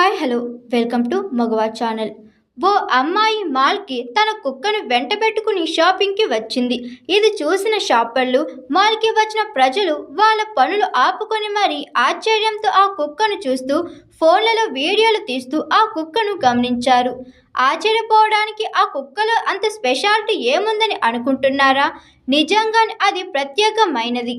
Hi hello. Welcome to మగవా channel. ఓ అమ్మాయి మాల్కి తన కుక్కను వెంట పెట్టుకుని షాపింగ్కి వచ్చింది. ఇది చూసిన షాపర్లు మాల్కి వచ్చిన ప్రజలు వాళ్ళ పనులు ఆపుకొని మరీ ఆశ్చర్యంతో ఆ కుక్కను చూస్తూ ఫోన్లలో వీడియోలు తీస్తూ ఆ కుక్కను గమనించారు. ఆశ్చర్యపోవడానికి ఆ కుక్కలో అంత స్పెషాలిటీ ఏముందని అనుకుంటున్నారా? నిజంగానే అది ప్రత్యేకమైనది.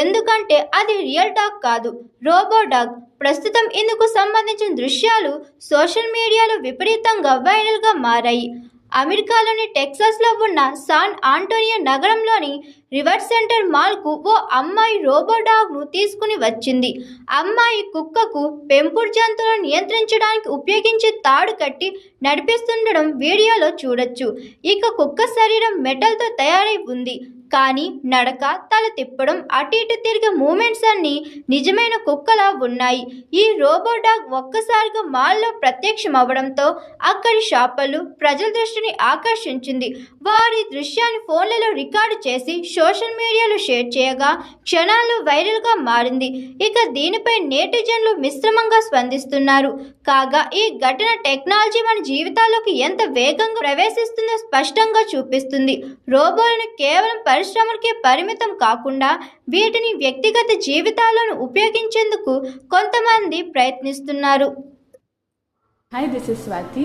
ఎందుకంటే అది రియల్ డాగ్ కాదు. రోబో డాగ్ ప్రస్తుతం ఇందుకు సంబంధించిన దృశ్యాలు సోషల్ మీడియాలో విపరీతంగా వైరల్గా మారాయి. అమెరికాలోని టెక్సాస్లో ఉన్న సాన్ ఆంటోనియో నగరంలోని రివర్స్ సెంటర్ మాల్కు ఓ అమ్మాయి రోబో డాగ్ను తీసుకుని వచ్చింది. అమ్మాయి కుక్కకు పెంపుడు జంతువులను నియంత్రించడానికి ఉపయోగించే తాడు కట్టి నడిపిస్తుండడం వీడియోలో చూడొచ్చు. ఇక కుక్క శరీరం మెటల్తో తయారై ఉంది. కానీ నడక తల తిప్పడం అటు ఇటు తిరిగే మూమెంట్స్ అన్నీ నిజమైన కుక్కలా ఉన్నాయి. ఈ రోబో డాగ్ ఒక్కసారిగా మాల్లో ప్రత్యక్షం అవ్వడంతో అక్కడి షాపర్లు ప్రజల దృష్టిని ఆకర్షించింది. వారి దృశ్యాన్ని ఫోన్లలో రికార్డు చేసి సోషల్ మీడియాలో షేర్ చేయగా క్షణాల్లో వైరల్గా మారింది. ఇక దీనిపై నేటిజన్లు మిశ్రమంగా స్పందిస్తున్నారు. కాగా ఈ ఘటన టెక్నాలజీ మన జీవితాల్లోకి ఎంత వేగంగా ప్రవేశిస్తుందో స్పష్టంగా చూపిస్తుంది. రోబోలను కేవలం పరిశ్రమలకే పరిమితం కాకుండా వీటిని వ్యక్తిగత జీవితాలను ఉపయోగించేందుకు కొంతమంది ప్రయత్నిస్తున్నారు. Hi this is Swathi